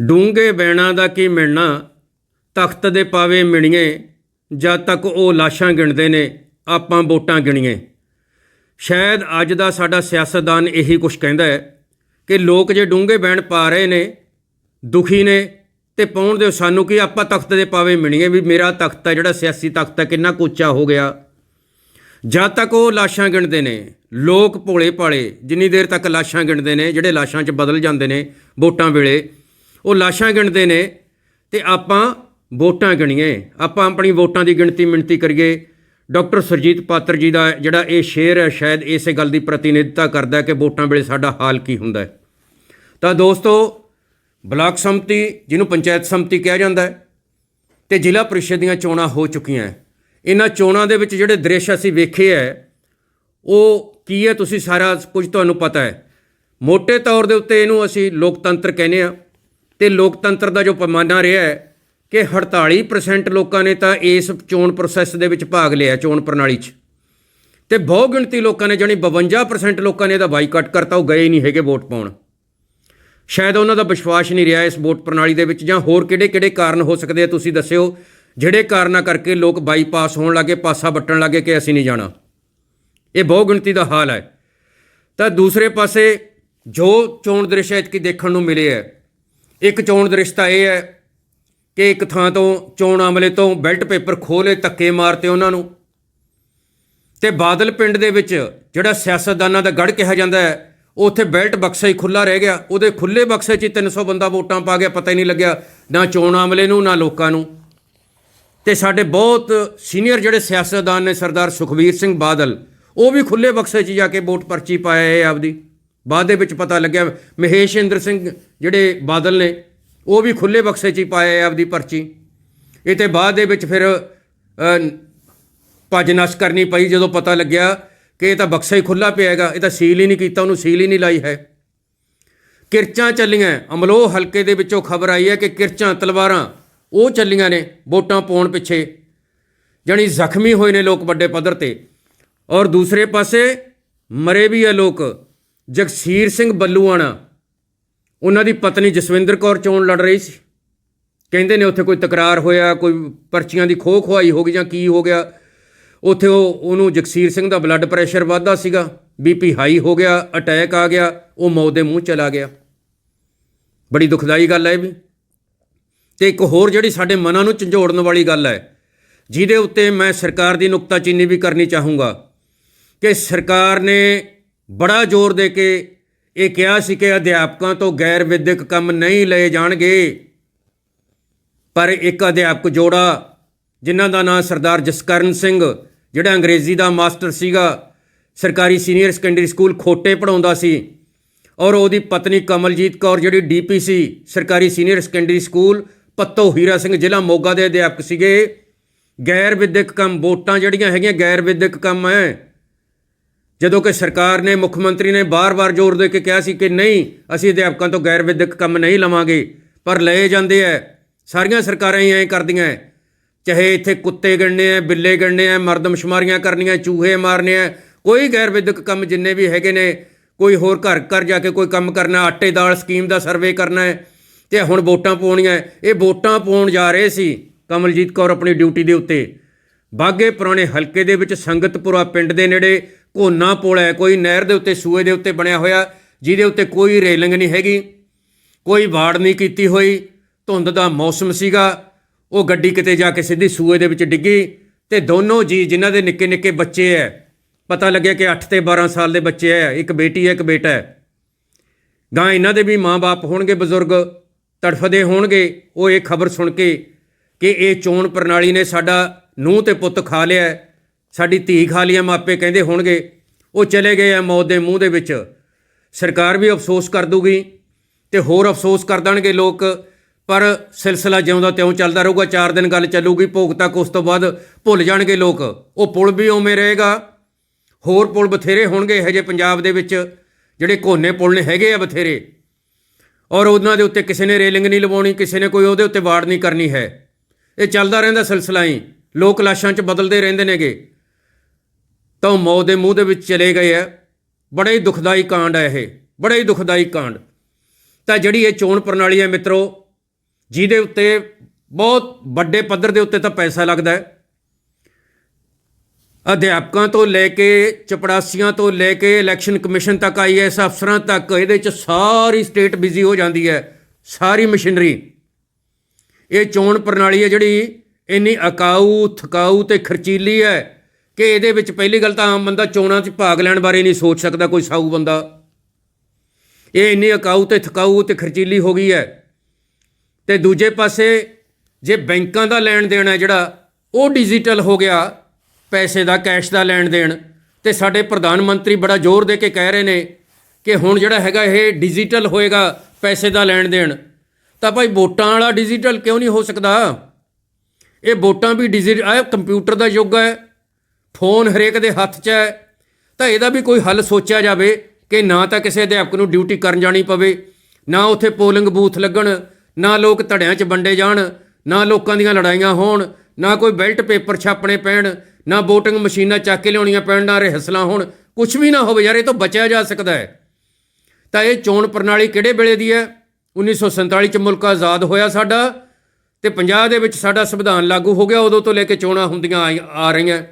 ਡੂੰਘੇ ਬੈਣਾ ਦਾ ਕੀ ਮਿਲਣਾ? ਤਖਤ ਦੇ ਪਾਵੇ ਮਿਣੀਏ, ਜਦ ਤੱਕ ਉਹ ਲਾਸ਼ਾਂ ਗਿਣਦੇ ਨੇ, ਆਪਾਂ ਵੋਟਾਂ ਗਿਣੀਏ। ਸ਼ਾਇਦ ਅੱਜ ਦਾ ਸਾਡਾ ਸਿਆਸਤਦਾਨ ਇਹੀ ਕੁਝ ਕਹਿੰਦਾ ਹੈ ਕਿ ਲੋਕ ਜੇ ਡੂੰਘੇ ਬੈਣ ਪਾ ਰਹੇ ਨੇ, ਦੁਖੀ ਨੇ, ਤੇ ਪਾਉਣ ਦਿਓ ਸਾਨੂੰ ਕਿ ਆਪਾਂ ਤਖਤ ਦੇ ਪਾਵੇ ਮਿਣੀਏ ਵੀ ਮੇਰਾ ਤਖਤ ਹੈ, ਜਿਹੜਾ ਸਿਆਸੀ ਤਖਤ ਹੈ, ਕਿੰਨਾ ਕੁ ਉੱਚਾ ਹੋ ਗਿਆ। ਜਦ ਤੱਕ ਉਹ ਲਾਸ਼ਾਂ ਗਿਣਦੇ ਨੇ, ਲੋਕ ਭੋਲੇ ਭਾਲੇ ਜਿੰਨੀ ਦੇਰ ਤੱਕ ਲਾਸ਼ਾਂ ਗਿਣਦੇ ਨੇ, ਜਿਹੜੇ ਲਾਸ਼ਾਂ 'ਚ ਬਦਲ ਜਾਂਦੇ ਨੇ ਵੋਟਾਂ ਵੇਲੇ ਉਹ ਲਾਸ਼ਾਂ ਗਿਣਦੇ ਨੇ ਤੇ ਆਪਾਂ ਵੋਟਾਂ ਗਿਣੀਏ। ਆਪਾਂ ਆਪਣੀ ਵੋਟਾਂ ਦੀ ਗਿਣਤੀ ਮਿਣਤੀ ਕਰੀਏ। ਡਾਕਟਰ ਸੁਰਜੀਤ ਪਾਤਰ ਜੀ ਦਾ ਜਿਹੜਾ ਇਹ ਸ਼ੇਰ ਹੈ, ਸ਼ਾਇਦ ਇਸੇ ਗੱਲ ਦੀ ਪ੍ਰਤੀਨਿਧਤਾ ਕਰਦਾ ਕਿ ਵੋਟਾਂ ਵੇਲੇ ਸਾਡਾ ਹਾਲ ਕੀ ਹੁੰਦਾ ਹੈ। ਤਾਂ ਦੋਸਤੋ, ਬਲਾਕ ਸੰਮਤੀ, ਜਿਹਨੂੰ ਪੰਚਾਇਤ ਸੰਮਤੀ ਕਿਹਾ ਜਾਂਦਾ ਹੈ, ਤੇ ਜ਼ਿਲ੍ਹਾ ਪ੍ਰੀਸ਼ਦ ਦੀਆਂ ਚੋਣਾਂ ਹੋ ਚੁੱਕੀਆਂ ਇਹਨਾਂ ਚੋਣਾਂ ਦੇ ਵਿੱਚ ਜਿਹੜੇ ਦ੍ਰਿਸ਼ ਅਸੀਂ ਵੇਖੇ ਹੈ, ਉਹ ਕੀ ਹੈ? ਤੁਸੀਂ ਸਾਰਾ ਕੁਝ ਤੁਹਾਨੂੰ ਪਤਾ ਹੈ। ਮੋٹے ਤੌਰ ਦੇ ਉੱਤੇ ਇਹਨੂੰ ਅਸੀਂ ਲੋਕਤੰਤਰ ਕਹਿੰਦੇ ਆ ਤੇ ਲੋਕਤੰਤਰ ਦਾ ਜੋ ਪੈਮਾਨਾ ਰਿਹਾ ਹੈ ਕਿ 48% ਲੋਕਾਂ ਨੇ ਤਾਂ ਇਸ ਚੋਣ ਪ੍ਰੋਸੈਸ ਦੇ ਵਿੱਚ ਭਾਗ ਲਿਆ ਚੋਣ ਪ੍ਰਣਾਲੀ 'ਚ। ਤੇ ਬਹੁ ਗਿਣਤੀ ਲੋਕਾਂ ਨੇ ਜਾਣੀ 52% ਲੋਕਾਂ ਨੇ ਇਹਦਾ ਬਾਈਕਾਟ ਕਰਤਾ, ਉਹ ਗਏ ਹੀ ਨਹੀਂ ਹੈਗੇ ਵੋਟ ਪਾਉਣ। ਸ਼ਾਇਦ ਉਹਨਾਂ ਦਾ ਵਿਸ਼ਵਾਸ ਨਹੀਂ ਰਿਹਾ ਇਸ ਵੋਟ ਪ੍ਰਣਾਲੀ ਦੇ ਵਿੱਚ, ਜਾਂ ਹੋਰ ਕਿਹੜੇ-ਕਿਹੜੇ ਕਾਰਨ ਹੋ ਸਕਦੇ ਆ, ਤੁਸੀਂ ਦੱਸਿਓ। ਜਿਹੜੇ ਕਾਰਨਾਂ ਕਰਕੇ ਲੋਕ ਬਾਈਪਾਸ ਹੋਣ ਲੱਗੇ, ਪਾਸਾ ਵੱਟਣ ਲੱਗੇ ਕਿ ਅਸੀਂ ਨਹੀਂ ਜਾਣਾ। ਇਹ ਬਹੁ ਗਿਣਤੀ ਦਾ ਹਾਲ ਹੈ। ਤਾਂ ਦੂਸਰੇ ਪਾਸੇ ਜੋ ਚੋਣ ਦ੍ਰਿਸ਼ ਐਤਕੀ ਦੇਖਣ ਨੂੰ ਮਿਲੇ ਹੈ ਇੱਕ ਚੋਣ ਦਾ ਰਿਸ਼ਤਾ ਇਹ ਹੈ ਕਿ ਇੱਕ ਥਾਂ ਤੋਂ ਚੋਣ ਅਮਲੇ ਤੋਂ ਬੈਲਟ ਪੇਪਰ ਖੋਲੇ ਧੱਕੇ ਮਾਰਤੇ ਉਹਨਾਂ ਨੂੰ। ਤੇ ਬਾਦਲ ਪਿੰਡ ਦੇ ਵਿੱਚ ਜਿਹੜਾ ਸਿਆਸਤਦਾਨਾਂ ਦਾ ਗੜ ਕਿਹਾ ਜਾਂਦਾ ਹੈ ਉੱਥੇ ਬੈਲਟ ਬਕਸਾ ਹੀ ਖੁੱਲਾ ਰਹਿ ਗਿਆ। ਉਹਦੇ ਖੁੱਲੇ ਬਕਸੇ 'ਚ ਹੀ 300 ਬੰਦਾ ਵੋਟਾਂ ਪਾ ਗਿਆ, ਪਤਾ ਹੀ ਨਹੀਂ ਲੱਗਿਆ ਨਾ ਚੋਣ ਅਮਲੇ ਨੂੰ, ਨਾ ਲੋਕਾਂ ਨੂੰ। ਤੇ ਸਾਡੇ ਬਹੁਤ ਸੀਨੀਅਰ ਜਿਹੜੇ ਸਿਆਸਤਦਾਨ ਨੇ ਸਰਦਾਰ ਸੁਖਬੀਰ ਸਿੰਘ ਬਾਦਲ, ਉਹ ਵੀ ਖੁੱਲੇ ਬਕਸੇ 'ਚ ਜਾ ਕੇ ਵੋਟ ਪਰਚੀ ਪਾਇਆ ਹੈ ਆਪਦੀ। ਬਾਅਦ ਦੇ ਵਿੱਚ ਪਤਾ ਲੱਗਿਆ ਮਹੇਸ਼ ਇੰਦਰ ਸਿੰਘ ਜਿਹੜੇ ਬਾਦਲ ਨੇ, ਉਹ ਵੀ ਖੁੱਲੇ ਬਕਸੇ 'ਚ ਹੀ ਪਾਇਆ ਆਪਦੀ ਪਰਚੀ। ਇਹ ਤੇ ਬਾਅਦ ਦੇ ਵਿੱਚ ਫਿਰ ਭੱਜ ਨਸ ਕਰਨੀ ਪਈ ਜਦੋਂ ਪਤਾ ਲੱਗਿਆ ਕਿ ਇਹ ਤਾਂ ਬਕਸਾ ਹੀ ਖੁੱਲਾ ਪਿਆ ਹੈਗਾ, ਇਹ ਤਾਂ ਸੀਲ ਹੀ ਨਹੀਂ ਕੀਤਾ, ਉਹਨੂੰ ਸੀਲ ਹੀ ਨਹੀਂ ਲਾਈ ਹੈ। ਕਿਰਚਾਂ ਚੱਲੀਆਂ, ਅਮਲੋਹ ਹਲਕੇ ਦੇ ਵਿੱਚੋਂ ਖਬਰ ਆਈ ਹੈ ਕਿ ਕਿਰਚਾਂ, ਤਲਵਾਰਾਂ, ਉਹ ਚੱਲੀਆਂ ਨੇ ਵੋਟਾਂ ਪਾਉਣ ਪਿੱਛੇ। ਜਾਣੀ ਜ਼ਖਮੀ ਹੋਏ ਨੇ ਲੋਕ ਵੱਡੇ ਪੱਧਰ ਤੇ। ਔਰ ਦੂਸਰੇ ਪਾਸੇ ਮਰੇ ਵੀ ਆ ਲੋਕ। ਜਗਸੀਰ ਸਿੰਘ ਬੱਲੂਆਣਾ, ਉਹਨਾਂ ਦੀ ਪਤਨੀ ਜਸਵਿੰਦਰ ਕੌਰ ਚੋਣ ਲੜ ਰਹੀ ਸੀ। ਕਹਿੰਦੇ ਨੇ ਉੱਥੇ ਕੋਈ ਤਕਰਾਰ ਹੋਇਆ, ਕੋਈ ਪਰਚੀਆਂ ਦੀ ਖੋਹ ਖੁਆਈ ਹੋ ਗਈ ਜਾਂ ਕੀ ਹੋ ਗਿਆ, ਉੱਥੇ ਉਹ, ਉਹਨੂੰ ਜਗਸੀਰ ਸਿੰਘ ਦਾ ਬਲੱਡ ਪ੍ਰੈਸ਼ਰ ਵੱਧਦਾ ਸੀਗਾ ਬੀਪੀ ਹਾਈ ਹੋ ਗਿਆ ਅਟੈਕ ਆ ਗਿਆ, ਉਹ ਮੌਤ ਦੇ ਮੂੰਹ ਚਲਾ ਗਿਆ। ਬੜੀ ਦੁਖਦਾਈ ਗੱਲ ਹੈ ਇਹ ਵੀ। ਤੇ ਇੱਕ ਹੋਰ ਜਿਹੜੀ ਸਾਡੇ ਮਨਾਂ ਨੂੰ ਝੰਜੋੜਨ ਵਾਲੀ ਗੱਲ ਹੈ, ਜਿਹਦੇ ਉੱਤੇ ਮੈਂ ਸਰਕਾਰ ਦੀ ਨੁਕਤਾਚੀਨੀ ਵੀ ਕਰਨੀ ਚਾਹੂੰਗਾ, ਕਿ ਸਰਕਾਰ ਨੇ ਬੜਾ ਜ਼ੋਰ ਦੇ ਕੇ ਇਹ ਕਿਹਾ ਸੀ ਕਿ ਅਧਿਆਪਕਾਂ ਤੋਂ ਗੈਰ ਵਿਦਿਅਕ ਕੰਮ ਨਹੀਂ ਲਏ ਜਾਣਗੇ। ਪਰ ਇੱਕ ਅਧਿਆਪਕ ਜੋੜਾ, ਜਿਨ੍ਹਾਂ ਦਾ ਨਾਂ ਸਰਦਾਰ ਜਸਕਰਨ ਸਿੰਘ, ਜਿਹੜਾ ਅੰਗਰੇਜ਼ੀ ਦਾ ਮਾਸਟਰ ਸੀਗਾ, ਸਰਕਾਰੀ ਸੀਨੀਅਰ ਸੈਕੰਡਰੀ ਸਕੂਲ ਖੋਟੇ ਪੜਾਉਂਦਾ ਸੀ ਔਰ ਉਹਦੀ ਪਤਨੀ ਕਮਲਜੀਤ ਕੌਰ, ਜਿਹੜੀ ਡੀਪੀਸੀ ਸਰਕਾਰੀ senior secondary school Patto Hira Singh, ਜ਼ਿਲ੍ਹਾ ਮੋਗਾ ਦੇ ਅਧਿਆਪਕ ਸੀਗੇ। ਗੈਰ ਵਿਦਿਅਕ ਕੰਮ ਵੋਟਾਂ ਜਿਹੜੀਆਂ ਹੈਗੀਆਂ, ਗੈਰ ਵਿਦਿਅਕ ਕੰਮ ਹੈ। ਜਦੋਂ ਕਿ ਸਰਕਾਰ ਨੇ, ਮੁੱਖ ਮੰਤਰੀ ਨੇ ਬਾਰ-ਬਾਰ ਜ਼ੋਰ ਦੇ ਕੇ ਕਿਹਾ ਸੀ ਕਿ ਨਹੀਂ, ਅਸੀਂ ਅਧਿਆਪਕਾਂ ਤੋਂ ਗੈਰ ਵਿਦਿਅਕ ਕੰਮ ਨਹੀਂ ਲਵਾਂਗੇ, ਪਰ ਲਏ ਜਾਂਦੇ ਐ। ਸਾਰੀਆਂ ਸਰਕਾਰਾਂ ਹੀ ਐਂ ਕਰਦੀਆਂ ਐ। ਚਾਹੇ ਇੱਥੇ ਕੁੱਤੇ ਗਣਨੇ ਐ, ਬਿੱਲੇ ਗਣਨੇ ਐ ਮਰਦਮਸ਼ੁਮਾਰੀਆਂ ਕਰਨੀਆਂ, ਚੂਹੇ ਮਾਰਨੇ ਐ, ਕੋਈ ਗੈਰ ਵਿਦਿਅਕ ਕੰਮ ਜਿੰਨੇ ਵੀ ਹੈਗੇ ਨੇ, ਕੋਈ ਹੋਰ ਘਰ ਘਰ ਜਾ ਕੇ ਕੋਈ ਕੰਮ ਕਰਨਾ, ਆਟੇ ਦਾਲ ਸਕੀਮ ਦਾ ਸਰਵੇ ਕਰਨਾ ਹੈ ਤੇ ਹੁਣ ਵੋਟਾਂ ਪਾਉਣੀਆਂ ਇਹ ਵੋਟਾਂ ਪਾਉਣ ਜਾ ਰਹੇ ਸੀ ਕਮਲਜੀਤ ਕੌਰ ਆਪਣੀ ਡਿਊਟੀ ਦੇ ਉੱਤੇ। ਬਾਗੇ ਪੁਰਾਣੇ ਹਲਕੇ ਦੇ ਵਿੱਚ ਸੰਗਤਪੁਰਾ ਪਿੰਡ ਦੇ ਨੇੜੇ ਕੋਨਾ ਪੁਲ ਹੈ, ਕੋਈ ਨਹਿਰ ਦੇ ਉੱਤੇ, ਸੂਏ ਦੇ ਉੱਤੇ ਬਣਿਆ ਹੋਇਆ, ਜਿਹਦੇ ਉੱਤੇ ਕੋਈ ਰੇਲਿੰਗ ਨਹੀਂ ਹੈਗੀ। ਕੋਈ ਵਾੜ ਨਹੀਂ ਕੀਤੀ ਹੋਈ, ਧੁੰਦ ਦਾ ਮੌਸਮ ਸੀਗਾ। ਉਹ ਗੱਡੀ ਕਿਤੇ ਜਾ ਕੇ ਸਿੱਧੀ ਸੂਏ ਦੇ ਵਿੱਚ ਡਿੱਗੀ ਤੇ ਦੋਨੋਂ ਜੀ, ਜਿਨ੍ਹਾਂ ਦੇ ਨਿੱਕੇ ਨਿੱਕੇ ਬੱਚੇ ਐ, ਪਤਾ ਲੱਗਿਆ ਕਿ 8 ਤੇ 12 ਸਾਲ ਦੇ ਬੱਚੇ ਐ, ਇੱਕ ਬੇਟੀ ਐ, ਇੱਕ ਬੇਟਾ ਹੈ ਗਾਂ ਇਹਨਾਂ ਦੇ ਵੀ ਮਾਂ-ਬਾਪ ਹੋਣਗੇ ਬਜ਼ੁਰਗ, ਤੜਫਦੇ ਹੋਣਗੇ। ਉਹ ਇਹ ਖਬਰ ਸੁਣ ਕੇ ਕਿ ਇਹ ਚੋਣ ਪ੍ਰਣਾਲੀ ਨੇ ਸਾਡਾ ਨੂੰਹ ਤੇ ਪੁੱਤ ਖਾ ਲਿਆ, ਸਾਡੀ ਧੀ ਖਾ ਲਿਆ ਮਾਪੇ ਕਹਿੰਦੇ ਹੋਣਗੇ। ਉਹ ਚਲੇ ਗਏ ਆ ਮੌਤ ਦੇ ਮੂੰਹ ਦੇ ਵਿੱਚ। ਸਰਕਾਰ ਵੀ ਅਫਸੋਸ ਕਰ ਦੂਗੀ ਤੇ ਹੋਰ ਅਫਸੋਸ ਕਰ ਦੇਣਗੇ ਲੋਕ, ਪਰ ਸਿਲਸਿਲਾ ਜਿਉਂਦਾ ਤਿਉਂ ਚੱਲਦਾ ਰਹੂਗਾ 4 ਦਿਨ ਗੱਲ ਚੱਲੂਗੀ, ਭੋਗ ਤੱਕ ਉਸ ਤੋਂ ਬਾਅਦ ਭੁੱਲ ਜਾਣਗੇ ਲੋਕ। ਉਹ ਪੁਲ ਵੀ ਉਵੇਂ ਰਹੇਗਾ। ਹੋਰ ਪੁਲ ਬਥੇਰੇ ਹੋਣਗੇ ਹਜੇ ਪੰਜਾਬ ਦੇ ਵਿੱਚ, ਜਿਹੜੇ ਕੋਨੇ ਪੁਲ ਨੇ ਹੈਗੇ ਆ ਬਥੇਰੇ। ਔਰ ਉਹਨਾਂ ਦੇ ਉੱਤੇ ਕਿਸੇ ਨੇ ਰੇਲਿੰਗ ਨਹੀਂ ਲਵਾਉਣੀ, ਕਿਸੇ ਨੇ ਕੋਈ ਉਹਦੇ ਉੱਤੇ ਵਾੜ ਨਹੀਂ ਕਰਨੀ ਹੈ। ਇਹ ਚੱਲਦਾ ਰਹਿੰਦਾ ਸਿਲਸਿਲਾ ਹੀ। ਲੋਕ ਲਾਸ਼ਾਂ 'ਚ ਬਦਲਦੇ ਰਹਿੰਦੇ ਨੇਗੇ। ਤਾਂ ਉਹ ਮੌਤ ਦੇ ਮੂੰਹ ਦੇ ਵਿੱਚ ਚਲੇ ਗਏ ਆ। ਬੜਾ ਹੀ ਦੁਖਦਾਈ ਕਾਂਡ ਹੈ ਇਹ, ਬੜਾ ਹੀ ਦੁਖਦਾਈ ਕਾਂਡ। ਤਾਂ ਜਿਹੜੀ ਇਹ ਚੋਣ ਪ੍ਰਣਾਲੀ ਹੈ ਮਿੱਤਰੋ, ਜਿਹਦੇ ਉੱਤੇ ਬਹੁਤ ਵੱਡੇ ਪੱਧਰ ਦੇ ਉੱਤੇ ਤਾਂ ਪੈਸਾ ਲੱਗਦਾ ਹੈ। ਅਧਿਆਪਕਾਂ ਤੋਂ ਲੈ ਕੇ ਚਪੜਾਸੀਆਂ ਤੋਂ ਲੈ ਕੇ ਇਲੈਕਸ਼ਨ ਕਮਿਸ਼ਨ ਤੱਕ ਆਈਐਸ ਅਫਸਰਾਂ ਤੱਕ, ਇਹਦੇ ਚ ਸਾਰੀ ਸਟੇਟ ਬਿਜ਼ੀ ਹੋ ਜਾਂਦੀ ਹੈ, ਸਾਰੀ ਮਸ਼ੀਨਰੀ। ਇਹ ਚੋਣ ਪ੍ਰਣਾਲੀ ਹੈ ਜਿਹੜੀ ਇੰਨੀ ਅਕਾਊ ਥਕਾਊ ਤੇ ਖਰਚੀਲੀ ਹੈ। ਕਿ ਇਹਦੇ ਵਿੱਚ ਪਹਿਲੀ ਗੱਲ ਤਾਂ ਆਮ ਬੰਦਾ ਚੋਣਾਂ 'ਚ ਭਾਗ ਲੈਣ ਬਾਰੇ ਨਹੀਂ ਸੋਚ ਸਕਦਾ ਕੋਈ ਸਾਊ ਬੰਦਾ। ਇਹ ਇੰਨੀ ਅਕਾਊ ਤੇ ਥਕਾਊ ਤੇ ਖਰਚੀਲੀ ਹੋ ਗਈ ਹੈ। ਤੇ ਦੂਜੇ ਪਾਸੇ ਜੇ ਬੈਂਕਾਂ ਦਾ ਲੈਣ ਦੇਣ ਹੈ ਜਿਹੜਾ, ਉਹ ਡਿਜੀਟਲ ਹੋ ਗਿਆ, ਪੈਸੇ ਦਾ ਕੈਸ਼ ਦਾ ਲੈਣ ਦੇਣ। ਤੇ ਸਾਡੇ ਪ੍ਰਧਾਨ ਮੰਤਰੀ ਬੜਾ ਜ਼ੋਰ ਦੇ ਕੇ ਕਹਿ ਰਹੇ ਨੇ ਕਿ ਹੁਣ ਜਿਹੜਾ ਹੈਗਾ ਇਹ ਡਿਜੀਟਲ ਹੋਏਗਾ, ਪੈਸੇ ਦਾ ਲੈਣ ਦੇਣ। ਤਾਂ ਭਾਈ ਵੋਟਾਂ ਵਾਲਾ ਡਿਜੀਟਲ ਕਿਉਂ ਨਹੀਂ ਹੋ ਸਕਦਾ? ਇਹ ਵੋਟਾਂ ਵੀ ਡਿਜੀਟਲ ਆ ਕੰਪਿਊਟਰ ਦਾ ਯੁੱਗ ਹੈ। ਫੋਨ ਹਰੇਕ ਦੇ ਹੱਥ 'ਚ ਹੈ, ਤਾਂ ਇਹਦਾ ਵੀ ਕੋਈ ਹੱਲ ਸੋਚਿਆ ਜਾਵੇ ਕਿ ਨਾ ਤਾਂ ਕਿਸੇ ਅਧਿਆਪਕ ਨੂੰ ਡਿਊਟੀ ਕਰਨ ਜਾਣੀ ਪਵੇ, ਨਾ ਉੱਥੇ ਪੋਲਿੰਗ ਬੂਥ ਲੱਗਣ, ਨਾ ਲੋਕ ਧੜਿਆਂ 'ਚ ਵੰਡੇ ਜਾਣ, ਨਾ ਲੋਕਾਂ ਦੀਆਂ ਲੜਾਈਆਂ ਹੋਣ, ਨਾ ਕੋਈ ਬੈਲਟ ਪੇਪਰ ਛਾਪਣੇ ਪੈਣ, ਨਾ VOTING ਮਸ਼ੀਨਾਂ ਚੱਕ ਕੇ ਲਿਆਉਣੀਆਂ ਪੈਣ, ਨਾ ਰਿਹਸਲਾਂ ਹੋਣ ਕੁਝ ਵੀ ਨਾ ਹੋਵੇ ਯਾਰ, ਇਹ ਤੋਂ ਬਚਿਆ ਜਾ ਸਕਦਾ ਹੈ। ਤਾਂ ਇਹ ਚੋਣ ਪ੍ਰਣਾਲੀ ਕਿਹੜੇ ਵੇਲੇ ਦੀ ਹੈ? 1947 ਚ ਮੁਲਕ ਆਜ਼ਾਦ ਹੋਇਆ ਸਾਡਾ ਤੇ 50 ਦੇ ਵਿੱਚ ਸਾਡਾ ਸੰਵਿਧਾਨ ਲਾਗੂ ਹੋ ਗਿਆ, ਉਦੋਂ ਤੋਂ ਲੈ ਕੇ ਚੋਣਾਂ ਹੁੰਦੀਆਂ ਆਈ- ਆ ਰਹੀਆਂ।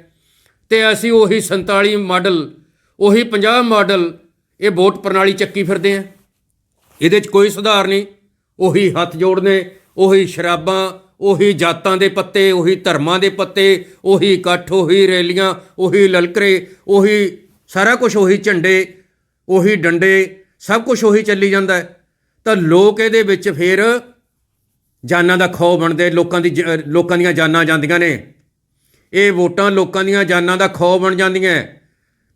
ਤੇ ਅਸੀਂ ਉਹੀ 47 ਮਾਡਲ, ਉਹੀ 50 ਮਾਡਲ ਇਹ ਵੋਟ ਪ੍ਰਣਾਲੀ ਚੱਕੀ ਫਿਰਦੇ ਆ। ਇਹਦੇ 'ਚ ਕੋਈ ਸੁਧਾਰ ਨਹੀਂ। ਉਹੀ ਹੱਥ ਜੋੜਨੇ, ਉਹੀ ਸ਼ਰਾਬਾਂ, ਉਹੀ ਜਾਤਾਂ ਦੇ ਪੱਤੇ, ਉਹੀ ਧਰਮਾਂ ਦੇ ਪੱਤੇ, ਉਹੀ ਇਕੱਠ, ਉਹੀ ਰੈਲੀਆਂ, ਉਹੀ ਲਲਕਰੇ, ਉਹੀ ਸਾਰਾ ਕੁਝ ਉਹੀ ਝੰਡੇ, ਉਹੀ ਡੰਡੇ, ਸਭ ਕੁਝ ਉਹੀ ਚੱਲੀ ਜਾਂਦਾ। ਹੈ ਤਾਂ ਲੋਕ ਇਹਦੇ ਵਿੱਚ ਫਿਰ ਜਾਨਾਂ ਦਾ ਖੌਅ ਬਣਦੇ, ਲੋਕਾਂ ਦੀ ਜ- ਲੋਕਾਂ ਦੀਆਂ ਜਾਨਾਂ ਜਾਂਦੀਆਂ ਨੇ। ਇਹ ਵੋਟਾਂ ਲੋਕਾਂ ਦੀਆਂ ਜਾਨਾਂ ਦਾ ਖੌਅ ਬਣ ਜਾਂਦੀਆਂ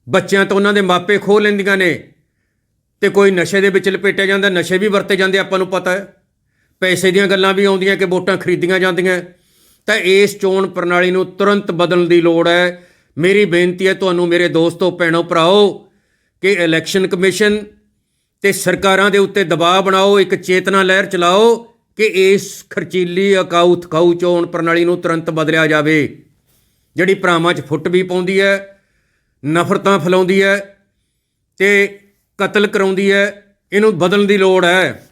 ਬੱਚਿਆਂ ਤੋਂ ਉਹਨਾਂ ਦੇ ਮਾਪੇ ਖੋਹ ਲੈਂਦੀਆਂ ਨੇ। ਤੇ ਕੋਈ ਨਸ਼ੇ ਦੇ ਵਿੱਚ ਲਪੇਟਿਆ ਜਾਂਦਾ, ਨਸ਼ੇ ਵੀ ਵਰਤੇ ਜਾਂਦੇ ਆਪਾਂ ਨੂੰ ਪਤਾ ਹੈ। ਪੈਸੇ ਦੀਆਂ ਗੱਲਾਂ ਵੀ ਆਉਂਦੀਆਂ ਕਿ ਵੋਟਾਂ ਖਰੀਦੀਆਂ ਜਾਂਦੀਆਂ ਤਾਂ ਇਸ ਚੋਣ ਪ੍ਰਣਾਲੀ ਨੂੰ ਤੁਰੰਤ ਬਦਲਣ ਦੀ ਲੋੜ ਹੈ। ਮੇਰੀ ਬੇਨਤੀ ਹੈ ਤੁਹਾਨੂੰ ਮੇਰੇ ਦੋਸਤੋ, ਭੈਣੋ, ਭਰਾਓ, ਕਿ ਇਲੈਕਸ਼ਨ ਕਮਿਸ਼ਨ ਤੇ ਸਰਕਾਰਾਂ ਦੇ ਉੱਤੇ ਦਬਾਅ ਬਣਾਓ, ਇੱਕ ਚੇਤਨਾ ਲਹਿਰ ਚਲਾਓ ਕਿ ਇਸ ਖਰਚੀਲੀ ਅਕਾਊ ਥਕਾਊ ਚੋਣ ਪ੍ਰਣਾਲੀ ਨੂੰ ਤੁਰੰਤ ਬਦਲਿਆ ਜਾਵੇ। ਜਿਹੜੀ ਭਰਾਵਾਂ 'ਚ ਫੁੱਟ ਵੀ ਪਾਉਂਦੀ ਹੈ ਨਫ਼ਰਤਾਂ ਫੈਲਾਉਂਦੀ ਹੈ ਤੇ ਕਤਲ ਕਰਾਉਂਦੀ ਹੈ ਇਹਨੂੰ ਬਦਲਣ ਦੀ ਲੋੜ ਹੈ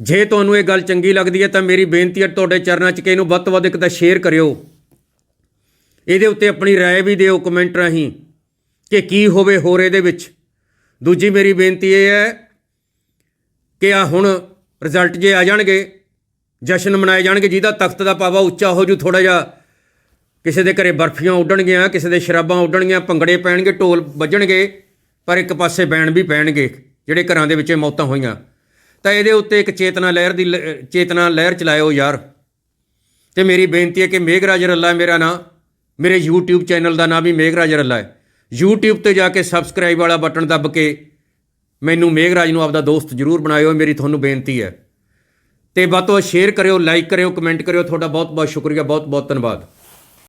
ਜੇ ਤੁਹਾਨੂੰ ਇਹ ਗੱਲ ਚੰਗੀ ਲੱਗਦੀ ਹੈ ਤਾਂ ਮੇਰੀ ਬੇਨਤੀ ਹੈ ਤੁਹਾਡੇ ਚਰਨਾਂ 'ਚ ਕਿ ਇਹਨੂੰ ਵੱਧ ਤੋਂ ਵੱਧ ਇੱਕ ਤਾਂ ਸ਼ੇਅਰ ਕਰਿਓ ਇਹਦੇ ਉੱਤੇ ਆਪਣੀ رائے ਵੀ ਦਿਓ ਕਮੈਂਟ ਰਾਹੀਂ ਕਿ ਕੀ ਹੋਵੇ ਹੋਰ ਇਹਦੇ ਵਿੱਚ ਦੂਜੀ ਮੇਰੀ ਬੇਨਤੀ ਇਹ ਹੈ ਕਿ ਆ ਹੁਣ ਰਿਜ਼ਲਟ ਜੇ ਆ ਜਾਣਗੇ ਜਸ਼ਨ ਮਨਾਏ ਜਾਣਗੇ ਜਿਹਦਾ ਤਖਤ ਦਾ ਪਾਵਾ ਉੱਚਾ ਹੋ ਜੂ ਥੋੜਾ ਜਿਹਾ ਕਿਸੇ ਦੇ ਘਰੇ ਬਰਫੀਆਂ ਉੱਡਣਗੀਆਂ, ਕਿਸੇ ਦੇ ਸ਼ਰਾਬਾਂ ਉੱਡਣਗੀਆਂ, ਭੰਗੜੇ ਪੈਣਗੇ, ਢੋਲ ਵੱਜਣਗੇ, ਪਰ ਇੱਕ ਪਾਸੇ ਬੈਣ ਵੀ ਪੈਣਗੇ, ਜਿਹੜੇ ਘਰਾਂ ਦੇ ਵਿੱਚ ਮੌਤਾਂ ਹੋਈਆਂ। ਤਾਂ ਇਹਦੇ ਉੱਤੇ ਇੱਕ ਚੇਤਨਾ ਲਹਿਰ ਦੀ ਲ- ਚੇਤਨਾ ਲਹਿਰ ਚਲਾਇਓ ਯਾਰ। ਤੇ ਮੇਰੀ ਬੇਨਤੀ ਹੈ ਕਿ ਮੇਘਰਾਜ ਰੱਲਾ ਮੇਰਾ ਨਾਂ, ਮੇਰੇ YouTube ਚੈਨਲ ਦਾ ਨਾਂ ਵੀ ਮੇਘਰਾਜ ਰੱਲਾ ਹੈ। YouTube ਤੇ ਜਾ ਕੇ ਸਬਸਕ੍ਰਾਈਬ ਵਾਲਾ ਬਟਨ ਦੱਬ ਕੇ ਮੈਨੂੰ ਮੇਘਰਾਜ ਨੂੰ ਆਪਦਾ ਦੋਸਤ ਜਰੂਰ ਬਣਾਇਓ, ਮੇਰੀ ਤੁਹਾਨੂੰ ਬੇਨਤੀ ਹੈ। ਤੇ ਵੱਧ ਤੋਂ ਵੱਧ ਸ਼ੇਅਰ ਕਰਿਓ ਲਾਈਕ ਕਰਿਓ ਕਮੈਂਟ ਕਰਿਓ, ਤੁਹਾਡਾ ਬਹੁਤ ਬਹੁਤ ਸ਼ੁਕਰੀਆ ਬਹੁਤ ਬਹੁਤ ਧੰਨਵਾਦ।